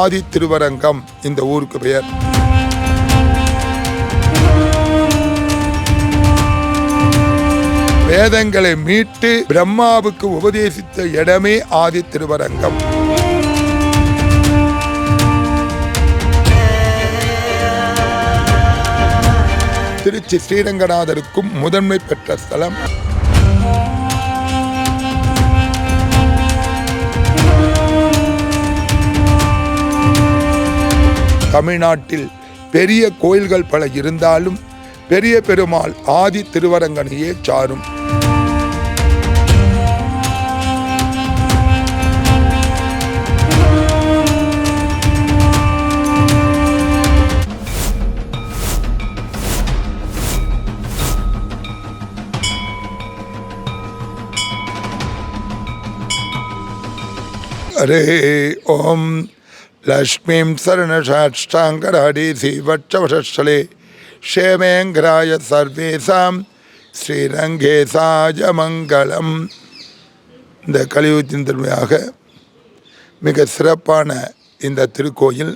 ஆதி திருவரங்கம் இந்த ஊருக்கு பெயர். வேதங்களை மீட்டு பிரம்மாவுக்கு உபதேசித்த இடமே ஆதி திருவரங்கம். திருச்சி ஸ்ரீரங்கநாதருக்கும் முதன்மை பெற்ற ஸ்தலம். தமிழ்நாட்டில் பெரிய கோயில்கள் பல இருந்தாலும் பெரிய பெருமாள் ஆதி திருவரங்கனையே சாரும். हरे லக்ஷ்மீம் சரணசாஷ்டாங்கராடீசி வட்சவசலே ஷேமேங்கராய சர்வேசாம் ஸ்ரீரங்கே சாஜ மங்களம் இந்த கலியுகத்தின் தன்மையாக மிக சிறப்பான இந்த திருக்கோயில்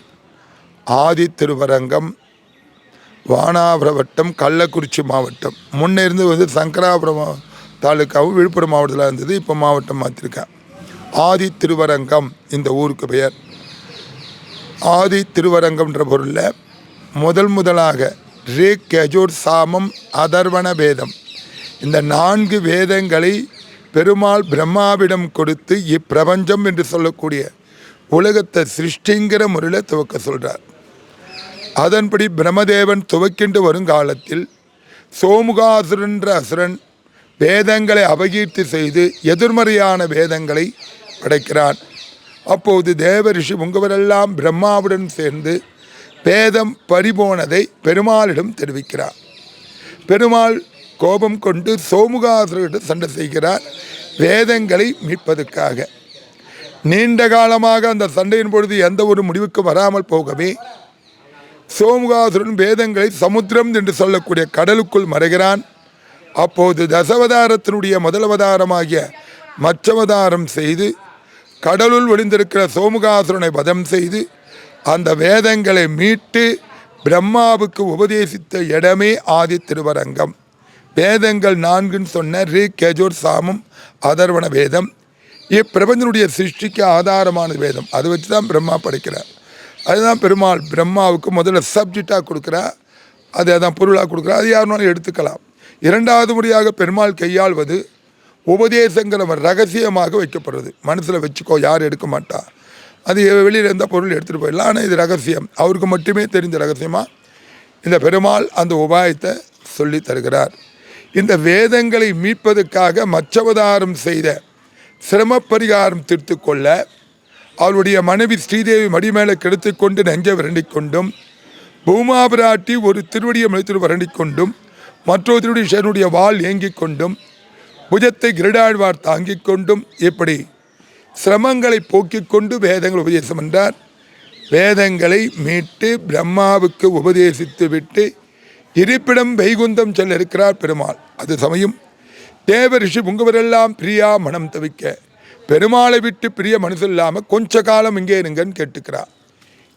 ஆதி திருவரங்கம் வானாபுரம் கள்ளக்குறிச்சி மாவட்டம். முன்னே இருந்து வந்து சங்கராபுரம் தாலுக்காவும் விழுப்புரம் மாவட்டத்தில் இருந்தது இப்போ மாவட்டம் மாற்றிருக்கேன் ஆதி திருவரங்கம் இந்த ஊருக்கு பெயர். ஆதி திருவரங்கம்ன்ற பொருளில் முதல் முதலாக ரேக் கஜோர் சாமம் அதர்வண வேதம். இந்த நான்கு வேதங்களை பெருமாள் பிரம்மாவிடம் கொடுத்து இப்பிரபஞ்சம் என்று சொல்லக்கூடிய உலகத்தை சிருஷ்டிங்கிற முறையில் துவக்க சொல்கிறார் அதன்படி பிரம்மதேவன் துவக்கின்ற வருங்காலத்தில் சோமுகாசுரன்ற அசுரன் வேதங்களை அபகீர்த்தி செய்து எதிர்மறையான வேதங்களை படைக்கிறான். அப்போது தேவரிஷி முங்கவரெல்லாம் பிரம்மாவுடன் சேர்ந்து பேதம் பறிபோனதை பெருமாளிடம் தெரிவிக்கிறார். பெருமாள் கோபம் கொண்டு சோமுகாசுரிடம் சண்டை செய்கிறார் வேதங்களை மீட்பதற்காக. நீண்ட காலமாக அந்த சண்டையின் பொழுது எந்த ஒரு முடிவுக்கு வராமல் போகவே சோமுகாசுரன் வேதங்களை சமுத்திரம் என்று சொல்லக்கூடிய கடலுக்குள் மறைகிறான். அப்போது தசவதாரத்தினுடைய முதலவதாரமாகிய மற்றவதாரம் மச்சவதாரம் செய்து கடலுள் ஒளிந்திருக்கிற சோமுகாசுரனை வதம் செய்து அந்த வேதங்களை மீட்டு பிரம்மாவுக்கு உபதேசித்த இடமே ஆதி திருவரங்கம். வேதங்கள் நான்குன்னு சொன்ன ரீ கேஜோர் சாமம் அதர்வண வேதம். இப்பிரபஞ்சனுடைய சிருஷ்டிக்கு ஆதாரமான வேதம். அதை வச்சு தான் பிரம்மா படைக்கிறார். அதுதான் பெருமாள் பிரம்மாவுக்கு முதல்ல சப்ஜெக்டாக கொடுக்குறா. அதை அதான் பொருளாக கொடுக்குறா. அது யாருனாலும் எடுத்துக்கலாம். இரண்டாவது முறையாக பெருமாள் கையாள்வது உபதேசங்கள் அவன் ரகசியமாக வைக்கப்படுறது மனசில் வச்சுக்கோ யாரும் எடுக்க மாட்டா. அது வெளியில் இருந்தால் பொருள் எடுத்துகிட்டு போயிடலாம். ஆனால் இது ரகசியம். அவருக்கு மட்டுமே தெரிஞ்ச ரகசியமாக இந்த பெருமாள் அந்த உபாயத்தை சொல்லி தருகிறார். இந்த வேதங்களை மீட்பதற்காக மச்சவதாரம் செய்த சிரமப்பரிகாரம் தீர்த்து கொள்ள அவருடைய மனைவி ஸ்ரீதேவி மடிமேலே கெடுத்து கொண்டு நெஞ்சை விரண்டிக் கொண்டும் பூமாபிராட்டி ஒரு திருவடியை மனிதர் விரண்டிக் கொண்டும் மற்றொரு திருவடி சேனுடைய வால் ஏங்கிக் கொண்டும் புஜத்தை கிருடாழ்வார் தாங்கிக் கொண்டும் இப்படி சிரமங்களை போக்கிக் கொண்டு வேதங்கள் உபதேசம் என்றார். வேதங்களை மீட்டு பிரம்மாவுக்கு உபதேசித்து விட்டு இருப்பிடம் வைகுந்தம் செல்ல இருக்கிறார் பெருமாள். அது சமயம் தேவ ரிஷி உங்கவரெல்லாம் பிரியா மனம் தவிக்க பெருமாளை விட்டு பிரிய மனசு இல்லாமல் கொஞ்ச காலம் இங்கே இருங்கன்னு கேட்டுக்கிறார்.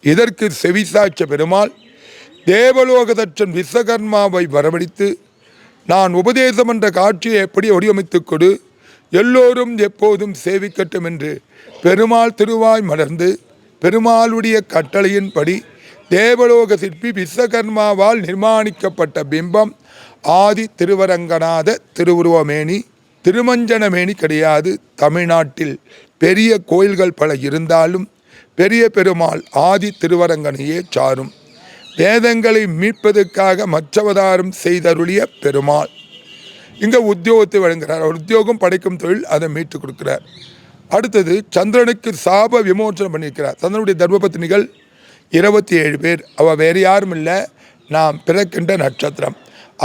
இதற்கு செவிசாய்ச்ச பெருமாள் தேவலோகதற்றன் விஸ்வகர்மாவை வரவழைத்து நான் உபதேசம் என்ற காட்சியை எப்படி வடிவமைத்துக் கொடு? எல்லோரும் எப்போதும் சேவிக்கட்டும் என்று பெருமாள் திருவாய் மலர்ந்து பெருமாளுடைய கட்டளையின்படி தேவலோக சிற்பி விஸ்வகர்மாவால் நிர்மாணிக்கப்பட்ட பிம்பம் ஆதி திருவரங்கநாத திருவுருவமேனி திருமஞ்சனமேனி கிடையாது. தமிழ்நாட்டில் பெரிய கோயில்கள் பல இருந்தாலும் பெரிய பெருமாள் ஆதி திருவரங்கனையே சாரும். வேதங்களை மீட்பதற்காக மற்றவதாரம் செய்தருளிய பெருமாள். இங்கே உத்தியோகத்தை வழங்குகிறார். அவர் உத்தியோகம் படைக்கும் தொழில் அதை மீட்டு கொடுக்கிறார். அடுத்தது சந்திரனுக்கு சாப விமோசனம் பண்ணியிருக்கிறார். சந்திரனுடைய தர்மபத்தினிகள் இருபத்தி ஏழு பேர். அவள் வேறு யாரும் இல்லை. நாம் பிறக்கின்ற நட்சத்திரம்.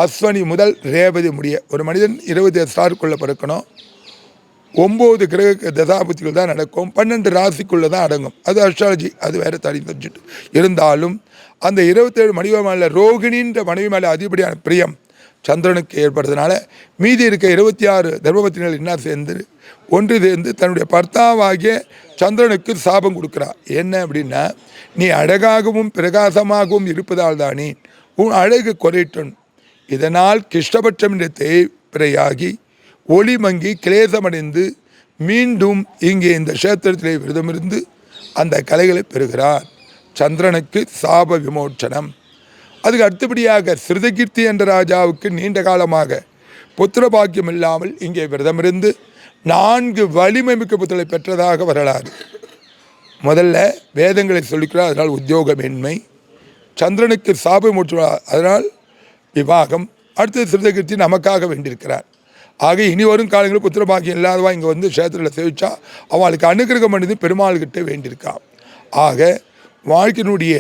அஸ்வனி முதல் ரேவதி முடிய. ஒரு மனிதன் இருபது ஸ்டாருக்குள்ளே பிறக்கணும். ஒம்பது கிரக தசாபுத்திகள் தான் நடக்கும். பன்னெண்டு ராசிக்குள்ளே தான் அடங்கும். அது அஸ்ட்ராலஜி அது வேறு தனி தெரிஞ்சுட்டு இருந்தாலும் அந்த இருபத்தேழு மனைவி மேலே ரோகிணின்ற மனைவி மேலே அதிகப்படியான பிரியம் சந்திரனுக்கு ஏற்படுறதுனால மீதி இருக்க இருபத்தி ஆறு தர்மபத்தினிகள் என்ன சேர்ந்து ஒன்று சேர்ந்து தன்னுடைய பர்த்தாவாகிய சந்திரனுக்கு சாபம் கொடுக்குறா. என்ன அப்படின்னா நீ அழகாகவும் பிரகாசமாகவும் இருப்பதால் தானே உன் அழகு குறையட்டும். இதனால் கிருஷ்ணபட்சம் என்ற தேய்பிரையாகி ஒளி மங்கி கிளேசமடைந்து மீண்டும் இங்கே இந்த கஷேத்திரத்திலே விரதமிருந்து அந்த கலைகளை பெறுகிறார். சந்திரனுக்கு சாப விமோச்சனம். அதுக்கு அடுத்தபடியாக சிறுதகீர்த்தி என்ற ராஜாவுக்கு நீண்ட காலமாக புத்திர பாக்கியம் இல்லாமல் இங்கே விரதமிருந்து நான்கு வலிமை மிக்க புத்தலை பெற்றதாக வரலாறு. முதல்ல வேதங்களை சொல்லிக்கிறார் அதனால் உத்தியோகமின்மை. சந்திரனுக்கு சாப மூற்றுவார் அதனால் விவாகம். அடுத்தது சிறுதகீர்த்தி நமக்காக வேண்டியிருக்கிறார். ஆக இனி வரும் காலங்களில் புத்திர பாக்கியம் இல்லாதவா இங்கே வந்து க்ஷேத்திரத்தில் சேவிச்சா அவளுக்கு அனுகிரகம் பண்ணது பெருமாள்கிட்ட வேண்டியிருக்கான் ஆக வாழ்க்கையினுடைய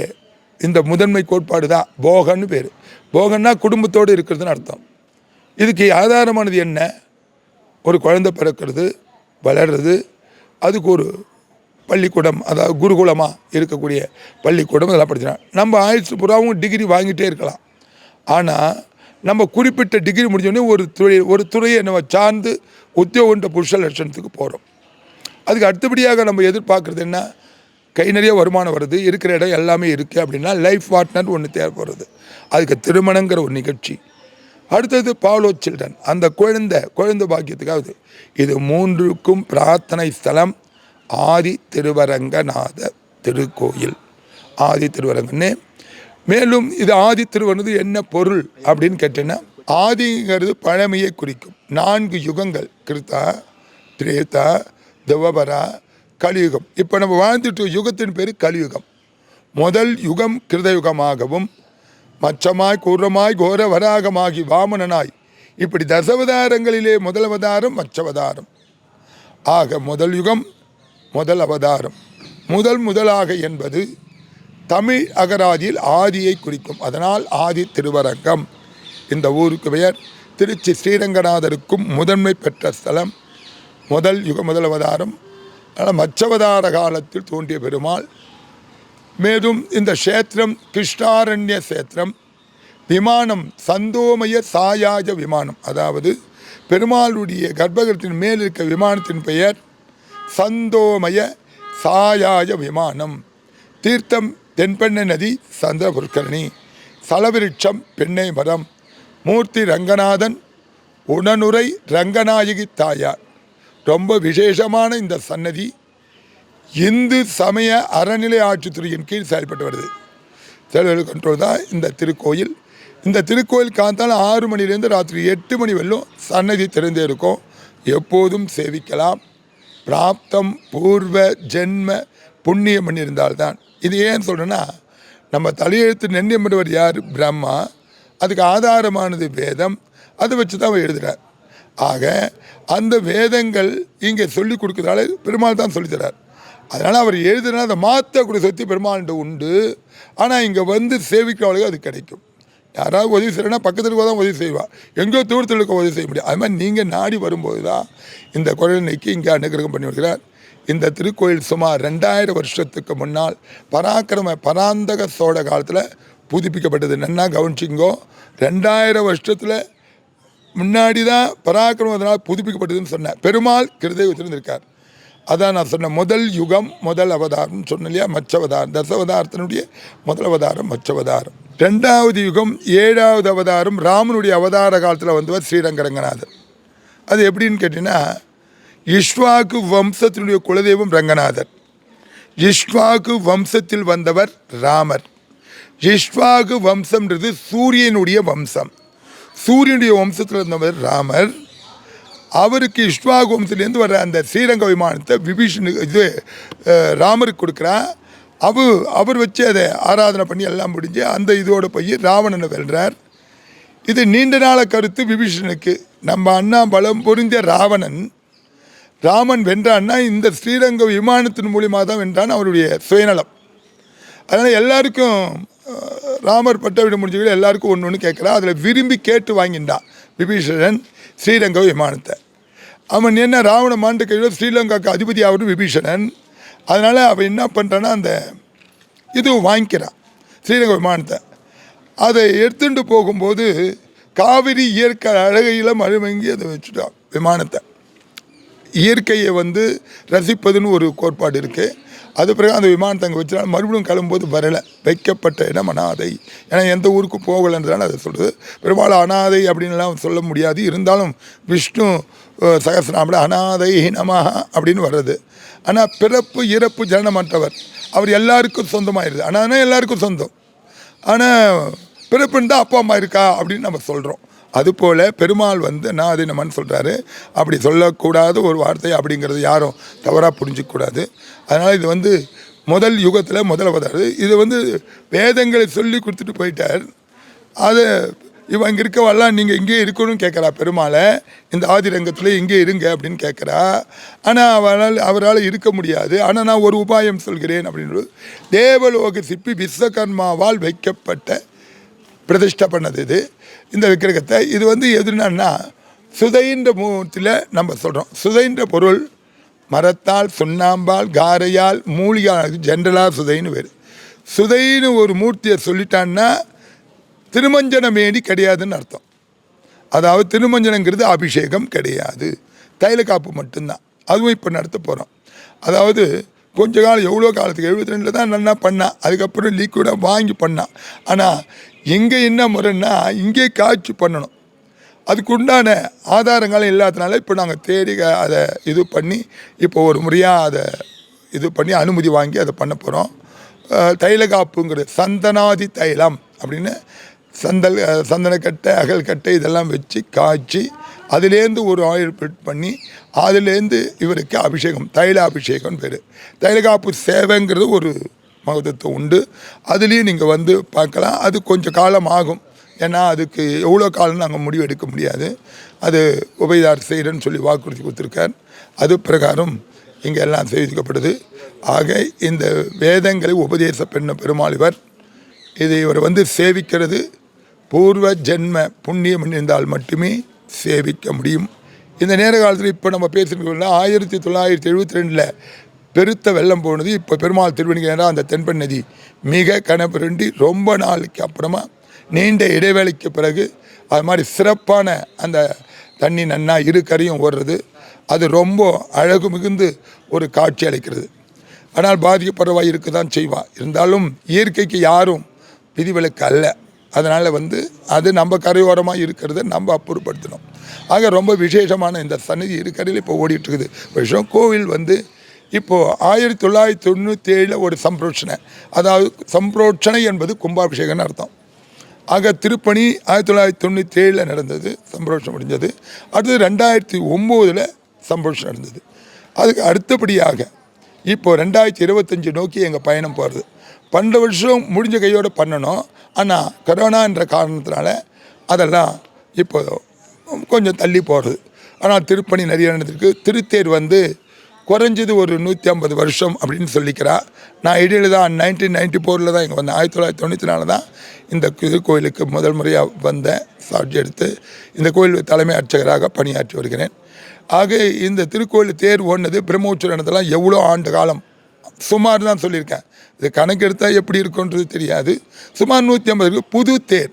இந்த முதன்மை கோட்பாடு தான் போகன்னு பேர். போகன்னா குடும்பத்தோடு இருக்கிறதுன்னு அர்த்தம். இதுக்கு ஆதாரமானது என்ன? ஒரு குழந்தை பிறக்கிறது வளர்றது அதுக்கு ஒரு பள்ளிக்கூடம் அதாவது குருகுலமாக இருக்கக்கூடிய பள்ளிக்கூடம் இதெல்லாம் படிச்சினா நம்ம ஆயுசு புறாவும் டிகிரி வாங்கிட்டே இருக்கலாம். ஆனால் நம்ம குறிப்பிட்ட டிகிரி முடிஞ்சோடனே ஒரு துறை ஒரு துறையை நம்ம சார்ந்து உத்தியோகன்ற புருஷ லட்சணத்துக்கு போகிறோம் அதுக்கு அடுத்தபடியாக நம்ம எதிர்பார்க்குறது என்ன? கை நிறைய வருமானம் வருது இருக்கிற இடம் எல்லாமே இருக்குது அப்படின்னா லைஃப் பார்ட்னர் ஒன்று தேவைப்படுறது அதுக்கு திருமணங்கிற ஒரு நிகழ்ச்சி. அடுத்தது பாலோ சில்ட்ரன் அந்த குழந்தை குழந்தை பாக்கியத்துக்காவது. இது மூன்றுக்கும் பிரார்த்தனை ஸ்தலம் ஆதி திருவரங்கநாத திருக்கோயில். ஆதி திருவரங்கன்னு. மேலும் இது ஆதி திருவனது என்ன பொருள் அப்படின்னு கேட்டேன்னா ஆதிங்கிறது பழமையை குறிக்கும். நான்கு யுகங்கள் கிருத்தா திரேதா துவபரா கலியுகம். இப்போ நம்ம வாழ்ந்துட்டு யுகத்தின் பேர் கலியுகம். முதல் யுகம் கிருதயுகமாகவும் மச்சமாய் கூரமாய் கோர வராகமாகி வாமனனாய். இப்படி தசவதாரங்களிலே முதல் அவதாரம் மச்சவதாரம் ஆக முதல் யுகம் முதல் அவதாரம். முதல் முதலாக என்பது தமிழ் அகராதியில் ஆதியை குறிக்கும். அதனால் ஆதி திருவரங்கம். இந்த ஊருக்கு பெயர் திருச்சி ஸ்ரீரங்கநாதருக்கும் முதன்மை பெற்ற ஸ்தலம். முதல் யுக முதல் அவதாரம். ஆனால் மச்சவதார காலத்தில் தோன்றிய பெருமாள் மேலும் இந்த க்ஷேத்திரம் கிருஷ்ணாரண்ய சேத்திரம் விமானம் சந்தோமய சாயாஜ விமானம் அதாவது பெருமாளுடைய கர்ப்பகிரத்தின் மேல் இருக்க விமானத்தின் பெயர் சந்தோமய சாயாஜ விமானம். தீர்த்தம் தென்பெண்ணை நதி சந்திரபுர்கரணி சலவிருட்சம் பெண்ணை மரம் மூர்த்தி ரங்கநாதன் உடனுரை ரங்கநாயகி தாயார். ரொம்ப விசேஷமான இந்த சன்னதி இந்து சமய அறநிலை ஆட்சித்துறையின் கீழ் செயல்பட்டு வருது. செலவு கண்ட்ரோல் தான் இந்த திருக்கோயில். இந்த திருக்கோயில் காத்தால ஆறு மணிலேருந்து ராத்திரி எட்டு மணி வரலும் சன்னதி திறந்தே இருக்கும். எப்போதும் சேவிக்கலாம். பிராப்தம் பூர்வ ஜென்ம புண்ணியம் பண்ணியிருந்தால்தான். இது ஏன் சொல்கிறேன்னா நம்ம தலையெழுத்து நெண்ணியம் பண்ணுவர் யார்? பிரம்மா. அதுக்கு ஆதாரமானது வேதம். அதை வச்சு தான் அவர் எழுதுகிறார் ஆக அந்த வேதங்கள் இங்கே சொல்லி கொடுக்குறதால பெருமாள் தான் சொல்லித்தரார் அதனால் அவர் எழுதுனா அதை மாற்றக்கூடிய சக்தி பெருமாள்கிட்ட உண்டு. ஆனால் இங்கே வந்து சேவிக்கிறவளுக்கு அது கிடைக்கும். யாராவது உதவி செய்யறனா பக்கத்தில் தான் உதவி செய்வார் எங்கேயோ தூரத்தில் இருக்க உதவி செய்ய முடியும் அது மாதிரி நீங்கள் நாடி வரும்போது தான் இந்த குழந்தைக்கு இங்கே அனுகிரகம் பண்ணி வருகிறார் இந்த திருக்கோயில் சுமார் ரெண்டாயிரம் வருஷத்துக்கு முன்னால் பராக்கிரம பராந்தக சோழ காலத்தில் புதுப்பிக்கப்பட்டது. என்னன்னா கவனிச்சிங்கோ ரெண்டாயிரம் வருஷத்தில் முன்னாடி தான் பராக்கிரமத்தினால் புதுப்பிக்கப்பட்டதுன்னு சொன்னேன் பெருமாள் கிருதை வச்சிருந்திருக்கார். அதான் நான் சொன்னேன் முதல் யுகம் முதல் அவதாரம் சொன்னேன் இல்லையா? மச்சவதாரம். தசவதாரத்தினுடைய முதல் அவதாரம் மச்சவதாரம். ரெண்டாவது யுகம் ஏழாவது அவதாரம் ராமனுடைய அவதார காலத்தில் வந்தவர் ஸ்ரீரங்கரங்கநாதர். அது எப்படின்னு கேட்டிங்கன்னா இஷ்வாக்கு வம்சத்தினுடைய குலதெய்வம் ரங்கநாதர். இஷ்வாக்கு வம்சத்தில் வந்தவர் ராமர். இஷ்வாகு வம்சம்ன்றது சூரியனுடைய வம்சம். சூரியனுடைய வம்சத்தில் இருந்தவர் ராமர். அவருக்கு இஷ்வாக வம்சத்துலேருந்து வர்ற அந்த ஸ்ரீரங்க விமானத்தை விபீஷனுக்கு இது ராமருக்கு கொடுக்குறா அவ அவர் வச்சு அதை ஆராதனை பண்ணி எல்லாம் முடிஞ்சு அந்த இதோட போய் ராவணனை வெல்றார். இது நீண்ட நாள கருத்து விபீஷனுக்கு நம்ம அண்ணா பலம் பொருந்திய ராவணன் ராமன் வென்றான்னா இந்த ஸ்ரீரங்க விமானத்தின் மூலியமாக தான் வென்றான் அவருடைய சுயநலம். அதனால் எல்லாருக்கும் ராமர் பட்ட விட முடிஞ்சவங்க எல்லாருக்கும் ஒன்று ஒன்று கேட்குறா. அதில் விரும்பி கேட்டு வாங்கிட்டான் விபீஷணன் ஸ்ரீரங்க விமானத்தை. அவன் என்ன ராவண மாண்டு கையில் ஸ்ரீலங்காவுக்கு அதிபதி ஆகட்டும் விபீஷணன். அதனால் அவன் என்ன பண்ணுறான்னா அந்த இது வாங்கிக்கிறான் ஸ்ரீரங்க விமானத்தை. அதை எடுத்துட்டு போகும்போது காவிரி இயற்கை அழகையில் மறுமங்கி அதை வச்சுட்டான் விமானத்தை. இயற்கையை வந்து ரசிப்பதுன்னு ஒரு கோட்பாடு இருக்குது அது பிறகு அந்த விமானத்தை அங்கே வச்சுனா மறுபடியும் கிளம்பும்போது வரலை. வைக்கப்பட்ட இடம் அனாதை. ஏன்னா எந்த ஊருக்கு போகலைன்றதால அதை சொல்கிறது பெரும்பாலும் அனாதை அப்படின்லாம் சொல்ல முடியாது. இருந்தாலும் விஷ்ணு அஹ், அனாதை நமஹ அப்படின்னு வர்றது. ஆனால் பிறப்பு இறப்பு ஜனனமற்றவர். அவர் எல்லாருக்கும் சொந்தமாயிருது. ஆனால் எல்லாருக்கும் சொந்தம். ஆனால் பிறப்புன்னு தான் அப்பா அம்மா இருக்கா அப்படின்னு நம்ம சொல்கிறோம் அதுபோல் பெருமாள் வந்து நான் தினமான்னு சொல்கிறாரு அப்படி சொல்லக்கூடாது ஒரு வார்த்தை அப்படிங்கிறது யாரும் தவறாக புரிஞ்சிக்கக்கூடாது. அதனால் இது வந்து முதல் யுகத்தில் முதல் அவதாரம். இது வந்து வேதங்களை சொல்லி கொடுத்துட்டு போயிட்டார். அது இவன் இங்கே இருக்கவெல்லாம் நீங்கள் இங்கே இருக்கணும்னு கேட்குறா பெருமாளை. இந்த ஆதிரங்கத்தில் இங்கே இருங்க அப்படின்னு கேட்குறா. ஆனால் அவரால் அவரால் இருக்க முடியாது. ஆனால் நான் ஒரு உபாயம் சொல்கிறேன் அப்படின்னு தேவலோக சிப்பி விஸ்வகர்மாவால் வைக்கப்பட்ட பிரதிஷ்டை பண்ணது இது. இந்த விக்கிரகத்தை இது வந்து எதுனா சுதைன்ற மூர்த்தியில் நம்ம சொல்கிறோம் சுதைன்ற பொருள் மரத்தால் சுண்ணாம்பால் காரையால் மூலிகால் ஜென்ரலாக சுதைன்னு வேறு. சுதைன்னு ஒரு மூர்த்தியை சொல்லிட்டான்னா திருமஞ்சனமேடி கிடையாதுன்னு அர்த்தம். அதாவது திருமஞ்சனங்கிறது அபிஷேகம் கிடையாது. தைல காப்பு மட்டும்தான். அதுவும் இப்போ நடத்த போகிறோம் அதாவது கொஞ்ச காலம் எவ்வளோ காலத்துக்கு? எழுபத்தி ரெண்டில் தான் நல்லா பண்ணான் அதுக்கப்புறம் லீக்விடாக வாங்கி பண்ணான் ஆனால் இங்கே என்ன முறைன்னா இங்கே காய்ச்சி பண்ணணும். அதுக்குண்டான ஆதாரங்களும் இல்லாதனால இப்போ நாங்கள் தேடி அதை இது பண்ணி இப்போ ஒரு முறையாக அதை இது பண்ணி அனுமதி வாங்கி அதை பண்ண போகிறோம் தைல காப்புங்கிறது சந்தனாதி தைலம் அப்படின்னு சந்தல் சந்தனக்கட்டை அகல்கட்டை இதெல்லாம் வச்சு காய்ச்சி அதுலேருந்து ஒரு ஆயில் பிட் பண்ணி அதுலேருந்து இவருக்கு அபிஷேகம் தைல அபிஷேகம் பேர். தைலகாப்பு சேவைங்கிறது ஒரு மகத்துவம் உண்டு. அதுலேயும் நீங்கள் வந்து பார்க்கலாம். அது கொஞ்சம் காலம் ஆகும். ஏன்னா அதுக்கு எவ்வளோ காலம் நாங்கள் முடிவு எடுக்க முடியாது. அது உபயதார் செய்கிறேன்னு சொல்லி வாக்குறுதி கொடுத்துருக்கார். அது பிரகாரம் இங்கே எல்லாம் செய்திக்கப்படுது. ஆக இந்த வேதங்களை உபதேச பெண்ண பெருமாள் இவர் இது இவர் வந்து சேவிக்கிறது. பூர்வ ஜென்ம புண்ணியம் இருந்தால் மட்டுமே சேவிக்க முடியும். இந்த நேர காலத்தில் இப்போ நம்ம பேசுகிறோம்னா ஆயிரத்தி தொள்ளாயிரத்தி எழுபத்தி ரெண்டில் பெருத்த வெள்ளம் போனது. இப்போ பெருமாள் திருவணிகரா அந்த தென்பெண் நதி. மிக கனப்புரண்டி ரொம்ப நாளுக்கு அப்புறமா நீண்ட இடைவேளைக்கு பிறகு அது மாதிரி சிறப்பான அந்த தண்ணி நன்னா இரு கரையும் ஓடுறது. அது ரொம்ப அழகு மிகுந்து ஒரு காட்சி அளிக்கிறது. ஆனால் பாதிக்கப்படுறவா இருக்க தான் செய்வா. இருந்தாலும் இயற்கைக்கு யாரும் விதிவிலக்கு அல்ல. அதனால் வந்து அது நம்ம கரையோரமாக இருக்கிறத நம்ம அப்புறப்படுத்தணும். ஆக ரொம்ப விசேஷமான இந்த சன்னதி இருக்கிறதுல இப்போ ஓடிட்டுருக்குது விஷயம் கோவில் வந்து இப்போது ஆயிரத்தி தொள்ளாயிரத்தி தொண்ணூற்றி ஏழில் ஒரு சம்பிரோட்சணை. அதாவது சம்பிரோட்சணை என்பது கும்பாபிஷேகம்னு அர்த்தம். ஆக திருப்பணி ஆயிரத்தி தொள்ளாயிரத்தி தொண்ணூற்றி ஏழில் நடந்தது சம்பரோஷம் முடிஞ்சது. அடுத்தது ரெண்டாயிரத்தி ஒம்போதில் சம்பரோஷம் நடந்தது. அதுக்கு அடுத்தபடியாக இப்போ ரெண்டாயிரத்தி இருபத்தஞ்சி நோக்கி எங்கள் பயணம் போகிறது பன்னெண்டு வருஷம் முடிஞ்ச கையோடு பண்ணணும். ஆனால் கரோனான்ற காரணத்தினால அதெல்லாம் இப்போ கொஞ்சம் தள்ளி போகிறது ஆனால் திருப்பணி நிறைய நடந்திருக்கு. திருத்தேர் வந்து குறைஞ்சது ஒரு நூற்றி ஐம்பது வருஷம் அப்படின்னு சொல்லிக்கிறா. நான் இடையில தான் நைன்டீன் நைன்டி ஃபோரில் தான் இங்கே வந்தேன். ஆயிரத்தி தொள்ளாயிரத்தி தொண்ணூற்றி நாலு தான் இந்த கு- கோயிலுக்கு முதல் முறையாக வந்தேன் சாட்சி எடுத்து இந்த கோயில் தலைமை அர்ச்சகராக பணியாற்றி வருகிறேன். ஆக இந்த திருக்கோயில் தேர் ஓடினது பிரம்மோச்சரணத்தெல்லாம் எவ்வளோ ஆண்டு காலம்? சுமார் தான் சொல்லியிருக்கேன். இது கணக்கெடுத்தால் எப்படி இருக்குன்றது தெரியாது. சுமார் நூற்றி ஐம்பது புது தேர்.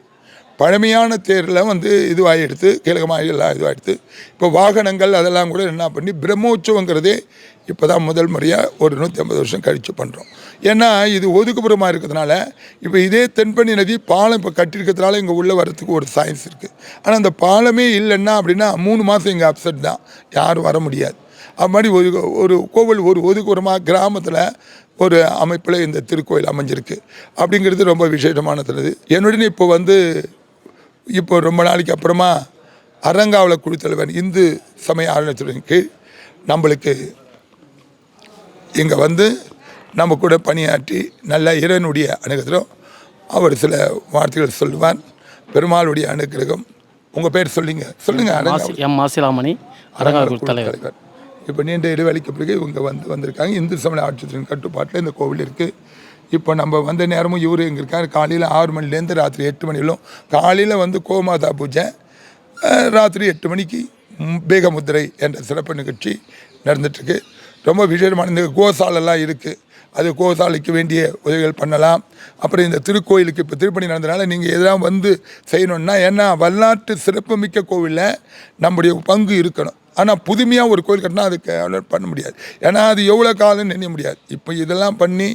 பழமையான தேரில் வந்து இதுவாகிடுது கீழகமாக எல்லாம் இதுவாகிடுது இப்போ வாகனங்கள் அதெல்லாம் கூட என்ன பண்ணி பிரம்மோற்சவங்கிறதே இப்போ தான் முதல் முறையாக ஒரு நூற்றி ஐம்பது வருஷம் கழித்து பண்ணுறோம் ஏன்னா இது ஒதுக்குப்புறமாக இருக்கிறதுனால இப்போ இதே தென்பண்ணி நதி பாலம் இப்போ கட்டியிருக்கிறதுனால இங்கே உள்ளே வரத்துக்கு ஒரு சயின்ஸ் இருக்குது ஆனால் அந்த பாலமே இல்லைன்னா அப்படின்னா மூணு மாதம் இங்கே அப்செட் தான். யாரும் வர முடியாது. அது மாதிரி ஒரு ஒரு கோவில் ஒரு ஒதுக்குப்புறமாக கிராமத்தில் ஒரு அமைப்பில் இந்த திருக்கோயில் அமைஞ்சிருக்கு. அப்படிங்கிறது ரொம்ப விசேஷமானது. என்னுடன் இப்போ வந்து இப்போ ரொம்ப நாளைக்கு அப்புறமா அரங்காவல குழுத்தலைவர் இந்து சமய ஆளுநத்துறையின் கீழ் நம்மளுக்கு இங்கே வந்து நம்ம கூட பணியாற்றி நல்ல இறைவனுடைய அனுகிரகம் அவர் சில வார்த்தைகள் சொல்லுவார். பெருமாளுடைய அனுகிரகம். உங்கள் பேர் சொல்லுங்க. சொல்லுங்க எம் மாசிலாமணி தலைவர். இப்போ நீண்ட இடைவெளிக்கு பிறகு இவங்க வந்து வந்திருக்காங்க. இந்து சமய ஆட்சியத்தின் கட்டுப்பாட்டில் இந்த கோவில் இருக்குது இப்போ நம்ம வந்த நேரமும் இவரு இங்கே இருக்கார். காலையில் ஆறு மணிலேருந்து ராத்திரி எட்டு மணிலும் காலையில் வந்து கோமாதா பூஜை ராத்திரி எட்டு மணிக்கு பேகமுத்திரை என்ற சிறப்பு நிகழ்ச்சி நடந்துட்டுருக்கு. ரொம்ப விசேஷமான இந்த கோசாலெல்லாம் இருக்குது அது கோசாலைக்கு வேண்டிய உதவிகள் பண்ணலாம். அப்புறம் இந்த திருக்கோயிலுக்கு இப்போ திருப்பணி நடந்தனால நீங்கள் எதெல்லாம் வந்து செய்யணும்னா ஏன்னா வரலாற்று சிறப்புமிக்க கோவிலில் நம்முடைய பங்கு இருக்கணும். ஆனால் புதுமையாக ஒரு கோயில் கட்டினா அதுக்கு அவ்வளோ பண்ண முடியாது. ஏன்னா அது எவ்வளோ காலம்னு நினைய முடியாது. இப்போ இதெல்லாம் பண்ணி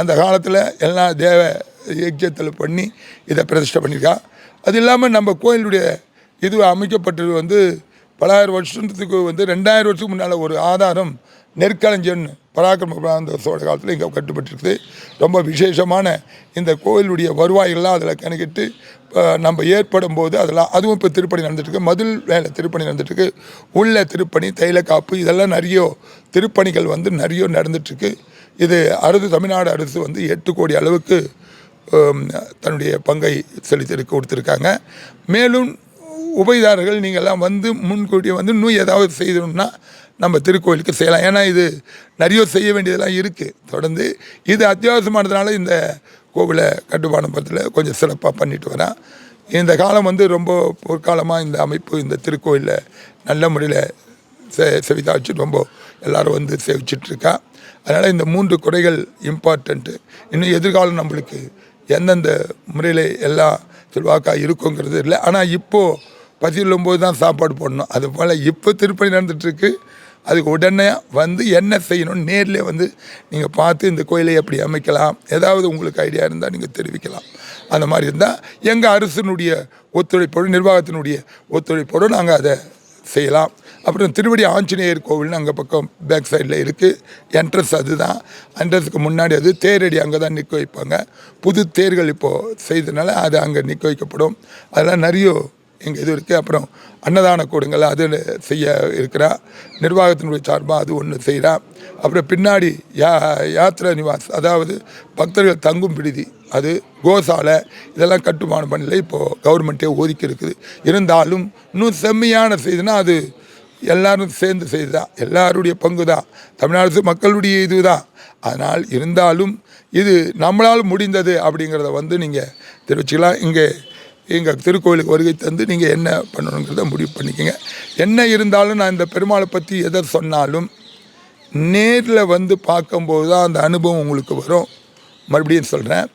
அந்த காலத்தில் எல்லாம் தேவ யஜ்யத்தில் பண்ணி இதை பிரதிஷ்டை பண்ணியிருக்கா அது இல்லாமல் நம்ம கோயிலுடைய இது அமைக்கப்பட்டது வந்து பலாயிரம் வருஷத்துக்கு வந்து ரெண்டாயிரம் வருஷத்துக்கு முன்னால் ஒரு ஆதாரம் நெற்களஞ்சன்னு பராக்கிரம அந்த சோழ காலத்தில் இங்கே கட்டுப்பட்டிருக்குது ரொம்ப விசேஷமான இந்த கோயிலுடைய வருவாய்கள்லாம் அதில் கணக்கிட்டு நம்ம ஏற்படும் போது அதெல்லாம் அதுவும் இப்போ திருப்பணி நடந்துட்டுருக்கு. மதில் வேலை திருப்பணி நடந்துட்டுருக்கு. உள்ள திருப்பணி தைலக்காப்பு இதெல்லாம் நிறைய திருப்பணிகள் வந்து நிறைய நடந்துட்டுருக்கு. இது அரசு தமிழ்நாடு அரசு வந்து எட்டு கோடி அளவுக்கு தன்னுடைய பங்கை செலுத்தி கொடுத்துருக்காங்க. மேலும் உபயதாரர்கள் நீங்கள்லாம் வந்து முன்கூட்டியே வந்து இன்னும் ஏதாவது செய்யணும்னா நம்ம திருக்கோயிலுக்கு செய்யலாம். ஏன்னா இது நிறைய செய்ய வேண்டியதெல்லாம் இருக்குது தொடர்ந்து இது அத்தியாவசியமானதுனால இந்த கோவிலை கட்டுமானம் பத்தில் கொஞ்சம் சிறப்பாக பண்ணிட்டு வரேன். இந்த காலம் வந்து ரொம்ப பொற்காலமாக இந்த அமைப்பு இந்த திருக்கோயிலில் நல்ல முறையில் செ செவிதாச்சு ரொம்ப எல்லாரும் வந்து சேவிச்சிட்ருக்கா அதனால் இந்த மூன்று குறைகள் இம்பார்ட்டண்ட்டு இன்னும் எதிர்காலம் நம்மளுக்கு எந்தெந்த முறையில் எல்லாம் செல்வாக்காக இருக்குங்கிறது இல்லை ஆனால் இப்போது பசியுள்ளும் போது தான் சாப்பாடு போடணும். அது போல் இப்போ திருப்பணி நடந்துகிட்ருக்கு அதுக்கு உடனே வந்து என்ன செய்யணும்னு நேரில் வந்து நீங்கள் பார்த்து இந்த கோயிலை எப்படி அமைக்கலாம்? ஏதாவது உங்களுக்கு ஐடியா இருந்தால் நீங்கள் தெரிவிக்கலாம். அந்த மாதிரி இருந்தால் எங்கள் அரசினுடைய ஒத்துழைப்போடு நிர்வாகத்தினுடைய ஒத்துழைப்போடு நாங்கள் அதை செய்யலாம். அப்புறம் திருவடி ஆஞ்சநேயர் கோவில்னு அங்கே பக்கம் பேக் சைடில் இருக்குது என்ட்ரன்ஸ் அதுதான். என்ட்ரன்ஸுக்கு முன்னாடி அது தேரடி அங்கே தான் நிற்க வைப்பாங்க. புது தேர்கள் இப்போது செய்ததுனால அது அங்கே நிற்க வைக்கப்படும். அதெல்லாம் நிறைய எங்கள் இது இருக்குது அப்புறம் அன்னதான கூடங்கள் அது செய்ய இருக்கிறா. நிர்வாகத்தினுடைய சார்பாக அது ஒன்று செய்கிறா அப்புறம் பின்னாடி யா யாத்ரா நிவாஸ் அதாவது பக்தர்கள் தங்கும் விடுதி அது கோசாலை இதெல்லாம் கட்டுமானம் பண்ணல இப்போது கவர்மெண்ட்டே ஒதுக்கி இருக்குது. இருந்தாலும் இன்னும் செம்மையான செய்தினா அது எல்லாரும் சேர்ந்து செய்து தான் எல்லாருடைய பங்கு தான் தமிழ்நாடு மக்களுடைய இது தான் அதனால் இருந்தாலும் இது நம்மளால் முடிந்தது அப்படிங்கிறத வந்து நீங்கள் தெரிவிச்சுக்கலாம். இங்கே எங்கள் திருக்கோயிலுக்கு வருகை தந்து நீங்கள் என்ன பண்ணணுங்கிறத முடிவு பண்ணிக்கோங்க. என்ன இருந்தாலும் நான் இந்த பெருமாளை பற்றி எதை சொன்னாலும் நேரில் வந்து பார்க்கும்போது தான் அந்த அனுபவம் உங்களுக்கு வரும். மறுபடியும் சொல்கிறேன்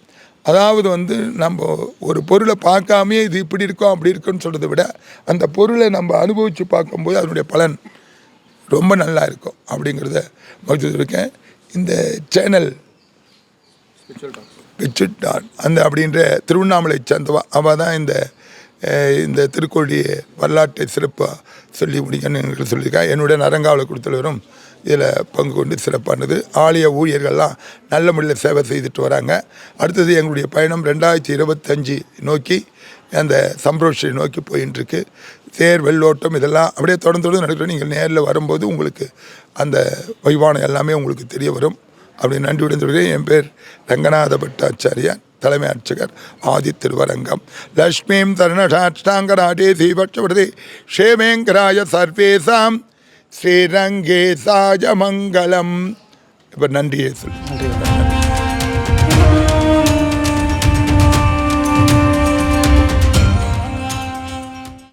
அதாவது வந்து நம்ம ஒரு பொருளை பார்க்காமே இது இப்படி இருக்கும் அப்படி இருக்குன்னு சொல்கிறத விட அந்த பொருளை நம்ம அனுபவித்து பார்க்கும்போது அதனுடைய பலன் ரொம்ப நல்லா இருக்கும் அப்படிங்கிறத மகிழ்ச்சி இருக்கேன். இந்த சேனல் வச்சுட்டான் அந்த அப்படின்ற திருவண்ணாமலை சேர்ந்தவா அவள் தான் இந்த இந்த திருக்கோழி வரலாற்றை சிறப்பாக சொல்லி முடிக்கணும்னு எனக்கு சொல்லியிருக்கா. என்னுடைய நரங்காவலை கொடுத்தவரும் இதில் பங்கு கொண்டு சிறப்பானது. ஆலய ஊழியர்கள்லாம் நல்ல முறையில் சேவை செய்துட்டு வராங்க. அடுத்தது எங்களுடைய பயணம் ரெண்டாயிரத்தி இருபத்தஞ்சி நோக்கி அந்த சம்ரோஷை நோக்கி போயின்ட்டுருக்கு தேர் வெள்ளோட்டம் இதெல்லாம் அப்படியே தொடர்ந்து தொடர்ந்து நடக்கிறோம் நீங்கள் நேரில் வரும்போது உங்களுக்கு அந்த வைவானம் எல்லாமே உங்களுக்கு தெரிய வரும். அப்படி நன்றியுடன் சொல்கிறேன் என் பேர் ரங்கநாத பட்டாச்சாரியார் தலைமை அர்ச்சகர் ஆதி திருவரங்கம். லக்ஷ்மீம் தருணாஷ்டாங்கராடே தீபட்சபிரதி ஷேமேங்கராய சர்வேசாம் ஸ்ரீரங்கே ஸ்ரீரங்கேசாய மங்களம் இப்போ நன்றியே சொல்லி. நன்றி